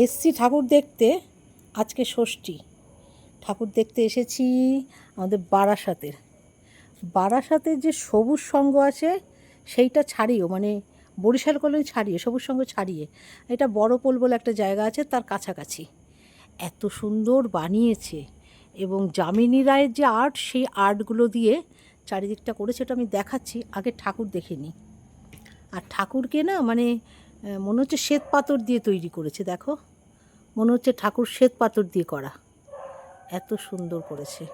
এসছি ঠাকুর দেখতে, আজকে ষষ্ঠী। ঠাকুর দেখতে এসেছি আমাদের বারাসাতের। বারাসাতের যে সবুজ সঙ্গ আছে, সেইটা ছাড়িয়েও মানে বরিশাল কলোনি ছাড়িয়ে, সবুজ সঙ্গ ছাড়িয়ে, এটা বড়পোল বলে একটা জায়গা আছে, তার কাছাকাছি। এত সুন্দর বানিয়েছে, এবং যামিনী রায়ের যে আর্ট, সেই আর্টগুলো দিয়ে চারিদিকটা করেছে, ওটা আমি দেখাচ্ছি, আগে ঠাকুর দেখিনি আর ঠাকুরকে না মানে মনে হচ্ছে শ্বেত পাথর দিয়ে তৈরি করেছে, দেখো। মনে হচ্ছে ঠাকুর শ্বেত পাথর দিয়ে করা। এত সুন্দর করেছে।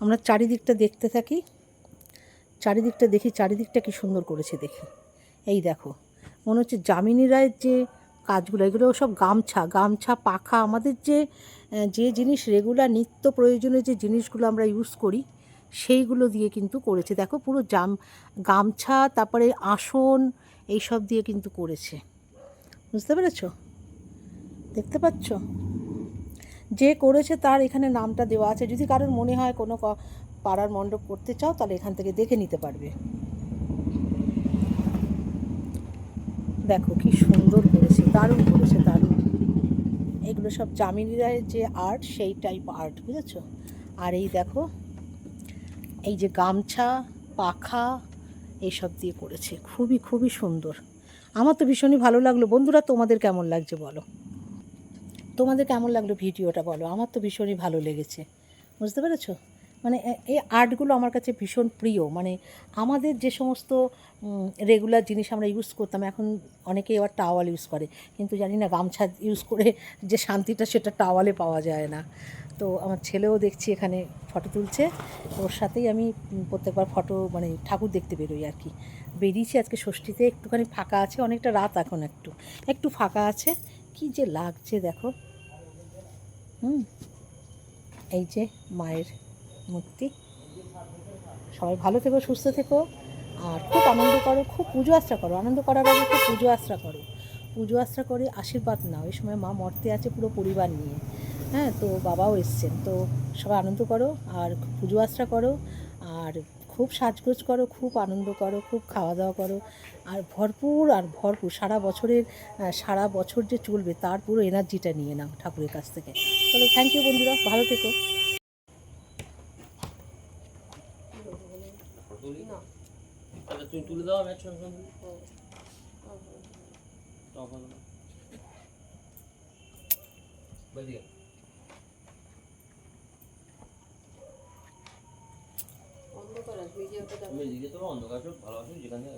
আমরা চারিদিকটা দেখতে থাকি। চারিদিকটা দেখি, চারিদিকটা কি সুন্দর করেছে দেখি। এই দেখো, মনে হচ্ছে যামিনী রায়ের যে কাজগুলো, এগুলো সব গামছা গামছা, পাখা, আমাদের যে যে জিনিস রেগুলার নিত্য প্রয়োজনীয় যে জিনিসগুলো আমরা ইউজ করি, সেইগুলো দিয়ে কিন্তু করেছে। দেখো পুরো জাম, গামছা, তারপরে আসন এইসব দিয়ে কিন্তু করেছে। বুঝতে পেরেছ? দেখতে পাচ্ছ? যে করেছে তার এখানে নামটা দেওয়া আছে। যদি কারোর মনে হয় কোনো পাড়ার মণ্ডপ করতে চাও, তাহলে এখান থেকে দেখে নিতে পারবে। দেখো কি সুন্দর করেছে, দারুণ করেছে, দারুণ। এগুলো সব জামিনী রায়ের যে আর্ট সেই টাইপ আর্ট বুঝেছ? আর এই দেখো, এই যে গামছা, পাখা এইসব দিয়ে করেছে। খুবই খুবই সুন্দর। আমার তো ভীষণই ভালো লাগল। বন্ধুরা, তোমাদের কেমন লাগছে বলো? তোমাদের কেমন লাগল ভিডিওটা বলো? আমার তো ভীষণই ভালো লেগেছে। বুঝতে পেরেছ? মানে এই আর্টগুলো আমার কাছে ভীষণ প্রিয়। মানে আমাদের যে সমস্ত রেগুলার জিনিস আমরা ইউজ করতাম, এখন অনেকেই আবার টাওয়াল ইউজ করে। কিন্তু জানি না, গামছা ইউজ করে যে শান্তিটা, সেটা টাওয়ালে পাওয়া যায় না। তো আমার ছেলেও দেখছি এখানে ফটো তুলছে। ওর সাথেই আমি প্রত্যেকবার ফটো মানে ঠাকুর দেখতে বেরোই আর কি। বেরিয়েছি আজকে ষষ্ঠীতে, একটুখানি ফাঁকা আছে, অনেকটা রাত এখন একটু। একটু ফাঁকা আছে, কি যে লাগছে দেখো। হুম, এই যে মায়ের মূর্তি। সবাই ভালো থেকো, সুস্থ থেকো। আর খুব আনন্দ করো, খুব পুজো আশ্রা করো। আনন্দ করার আগে খুব পুজো আশ্রা করো। পুজো আশ্রা করে আশীর্বাদ নাও। এই সময় মা মর্তে আছে পুরো পরিবার নিয়ে। হ্যাঁ তো বাবাও এসছেন। তো সবাই আনন্দ করো, আর পুজো আশ্রা করো, আর খুব সাজগোজ করো, খুব আনন্দ করো, খুব খাওয়া দাওয়া করো। আর ভরপুর আর ভরপুর, সারা বছরের সারা বছর যে চলবে, তার পুরো এনার্জিটা নিয়ে নাও ঠাকুরের কাছ থেকে। চলো থ্যাংক ইউ বন্ধুরা, ভালো থেকো। তুমি তুলে দাও আমি একসঙ্গে তুমি এদিকে তোমার অন্ধকার ভালো আছো যেখানে